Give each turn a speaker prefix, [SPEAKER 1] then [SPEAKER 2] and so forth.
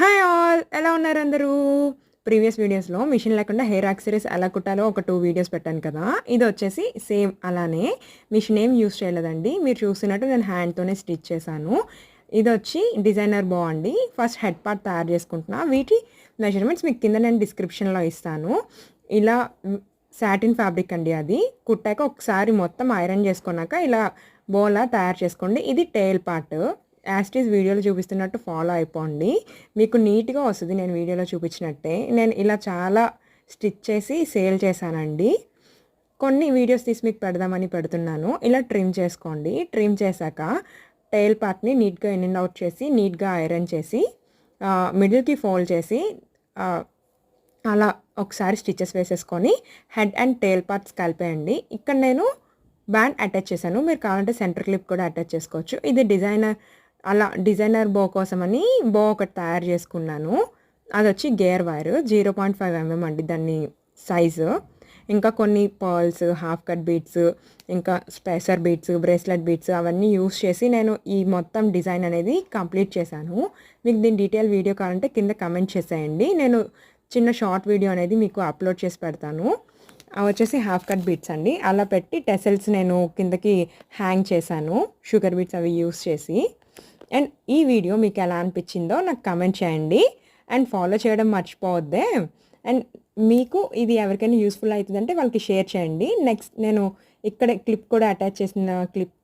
[SPEAKER 1] Hi all ఎలా ఉన్నారు అందరూ? ప్రీవియస్ వీడియోస్లో మిషన్ లేకుండా హెయిర్ యాక్సరీస్ ఎలా కుట్టాలో ఒక టూ వీడియోస్ పెట్టాను కదా. ఇది వచ్చేసి సేమ్ అలానే మిషన్ ఏం యూస్ చేయలేదండి. మీరు చూసినట్టు నేను హ్యాండ్తోనే స్టిచ్ చేశాను. ఇది వచ్చి డిజైనర్ బాగుండి ఫస్ట్ హెడ్ పార్ట్ తయారు చేసుకుంటున్నా. వీటి మెజర్మెంట్స్ మీకు కింద నేను డిస్క్రిప్షన్లో ఇస్తాను. ఇలా సాటిన్ ఫ్యాబ్రిక్ అండి అది. కుట్టాక ఒకసారి మొత్తం ఐరన్ చేసుకున్నాక ఇలా బోలా తయారు చేసుకోండి. ఇది టేల్ పార్ట్ యాస్టీస్ వీడియోలో చూపిస్తున్నట్టు ఫాలో అయిపోండి. మీకు నీట్గా వస్తుంది నేను వీడియోలో చూపించినట్టే. నేను ఇలా చాలా స్టిచ్ చేసి సేల్ చేశానండి. కొన్ని వీడియోస్ తీసి మీకు పెడదామని పెడుతున్నాను. ఇలా ట్రిమ్ చేసుకోండి. ట్రిమ్ చేశాక టైల్ పార్ట్ని నీట్గా ఇన్ అండ్ అవుట్ చేసి నీట్గా ఐరన్ చేసి మిడిల్కి ఫోల్డ్ చేసి అలా ఒకసారి స్టిచెస్ వేసేసుకొని హెడ్ అండ్ టైల్ పార్ట్స్ కలిపేయండి. ఇక్కడ నేను బ్యాండ్ అటాచ్ చేశాను. మీరు కావాలంటే సెంటర్ క్లిప్ కూడా అటాచ్ చేసుకోవచ్చు. ఇది డిజైనర్ అలా డిజైనర్ బో కోసమని బో ఒకటి తయారు చేసుకున్నాను. అది వచ్చి gear wire zero point five MM అండి దాన్ని సైజు. ఇంకా కొన్ని పర్ల్స్ హాఫ్ కట్ బీట్స్ ఇంకా స్పేసర్ బీట్స్ బ్రేస్లెట్ బీట్స్ అవన్నీ యూస్ చేసి నేను ఈ మొత్తం డిజైన్ అనేది కంప్లీట్ చేశాను. మీకు దీని డీటెయిల్ వీడియో కావాలంటే కింద కమెంట్ చేసేయండి. నేను చిన్న షార్ట్ వీడియో అనేది మీకు అప్లోడ్ చేసి పెడతాను. అవి వచ్చేసి హాఫ్ కట్ బీట్స్ అండి. అలా పెట్టి టెసల్స్ నేను కిందకి హ్యాంగ్ చేశాను షుగర్ బీట్స్ అవి యూస్ చేసి. అండ్ ఈ వీడియో మీకు ఎలా అనిపించిందో నాకు కమెంట్ చేయండి. అండ్ ఫాలో చేయడం మర్చిపోవద్దే. అండ్ మీకు ఇది ఎవరికైనా యూస్ఫుల్ అవుతుందంటే వాళ్ళకి షేర్ చేయండి. నెక్స్ట్ నేను ఇక్కడ క్లిప్ కూడా అటాచ్ చేసిన క్లిప్